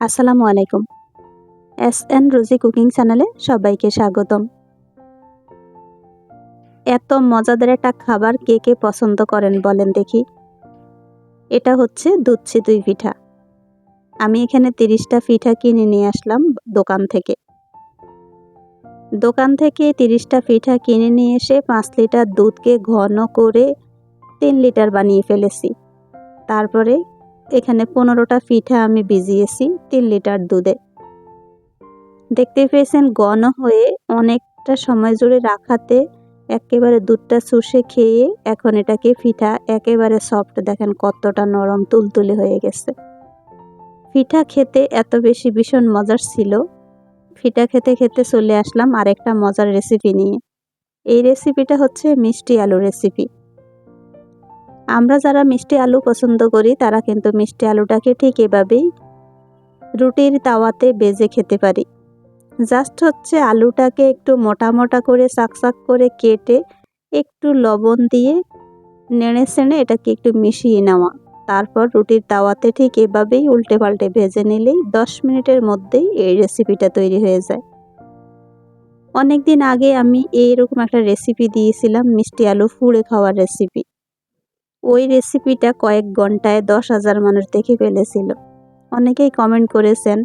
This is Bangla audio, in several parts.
আসসালামু আলাইকুম। এস এন রোজি কুকিং চ্যানেলে সবাইকে স্বাগতম। এত মজাদার একটা খাবার কে কে পছন্দ করেন বলেন দেখি। এটা হচ্ছে দুধ চিতুই পিঠা। আমি এখানে তিরিশটা পিঠা কিনে নিয়ে আসলাম দোকান থেকে। দোকান থেকে তিরিশটা পিঠা কিনে নিয়ে এসে পাঁচ লিটার দুধকে ঘন করে তিন লিটার বানিয়ে ফেলেছি। তারপরে এখানে পনেরোটা পিঠা আমি ভিজিয়েছি, তিন লিটার দুধে। দেখতে পেয়েছেন, ঘন হয়ে অনেকটা সময় জুড়ে রাখাতে একেবারে দুধটা শুষে খেয়ে এখন এটাকে পিঠা একেবারে সফট দেখেন কতটা নরম, তুলতুলে হয়ে গেছে। পিঠা খেতে এত বেশি ভীষণ মজার ছিল। পিঠা খেতে খেতে চলে আসলাম আরেকটা মজার রেসিপি নিয়ে। এই রেসিপিটা হচ্ছে মিষ্টি আলু রেসিপি আমরা যারা মিষ্টি আলু পছন্দ করি, তারা কিন্তু মিষ্টি আলুটাকে ঠিক এভাবেই রুটির তাওয়াতে বেজে খেতে পারি। জাস্ট হচ্ছে আলুটাকে একটু মোটা মোটা করে সাক করে কেটে একটু লবণ দিয়ে নেড়ে সেড়ে এটাকে একটু মিশিয়ে নেওয়া। তারপর রুটির তাওয়াতে ঠিক এভাবেই উল্টে পাল্টে ভেজে নিলেই দশ মিনিটের মধ্যেই এই রেসিপিটা তৈরি হয়ে যায়। অনেক দিন আগে আমি এইরকম একটা রেসিপি দিয়েছিলাম, মিষ্টি আলু ফুড়ে খাওয়ার রেসিপি। ওই রেসিপিটা কয়েক ঘন্টায় দশ হাজার মানুষ দেখে ফেলেছিল। অনেকেই কমেন্ট করেছেন,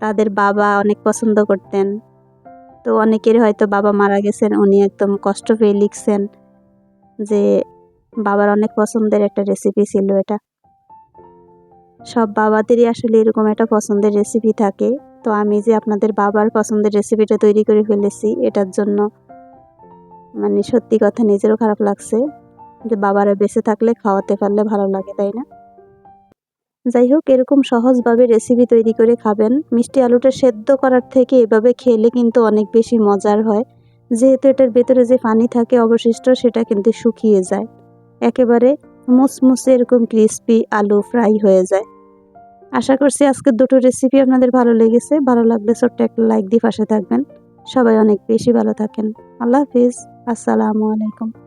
তাদের বাবা অনেক পছন্দ করতেন। তো অনেকের হয়তো বাবা মারা গেছেন, উনি একদম কষ্ট পেয়ে লিখছেন যে বাবার অনেক পছন্দের একটা রেসিপি ছিল এটা। সব বাবাদেরই আসলে এরকম একটা পছন্দের রেসিপি থাকে। তো আমি যে আপনাদের বাবার পছন্দের রেসিপিটা তৈরি করে ফেলেছি, এটার জন্য মানে সত্যি কথা নিজেরও খারাপ লাগছে। যে বাবারা বেঁচে থাকলে খাওয়াতে পারলে ভালো লাগে, তাই না? যাই হোক, এরকম সহজভাবে রেসিপি তৈরি করে খাবেন। মিষ্টি আলুটা সেদ্ধ করার থেকে এভাবে খেলে কিন্তু অনেক বেশি মজার হয়। যেহেতু এটার ভেতরে যে পানি থাকে অবশিষ্ট, সেটা কিন্তু শুকিয়ে যায়। একেবারে মুসমুসে এরকম ক্রিস্পি আলু ফ্রাই হয়ে যায়। আশা করছি আজকের দুটো রেসিপি আপনাদের ভালো লেগেছে। ভালো লাগলে ছোট্ট একটা লাইক দিয়ে পাশে থাকবেন। সবাই অনেক বেশি ভালো থাকেন। আল্লাহ হাফিজ। আসসালামু আলাইকুম।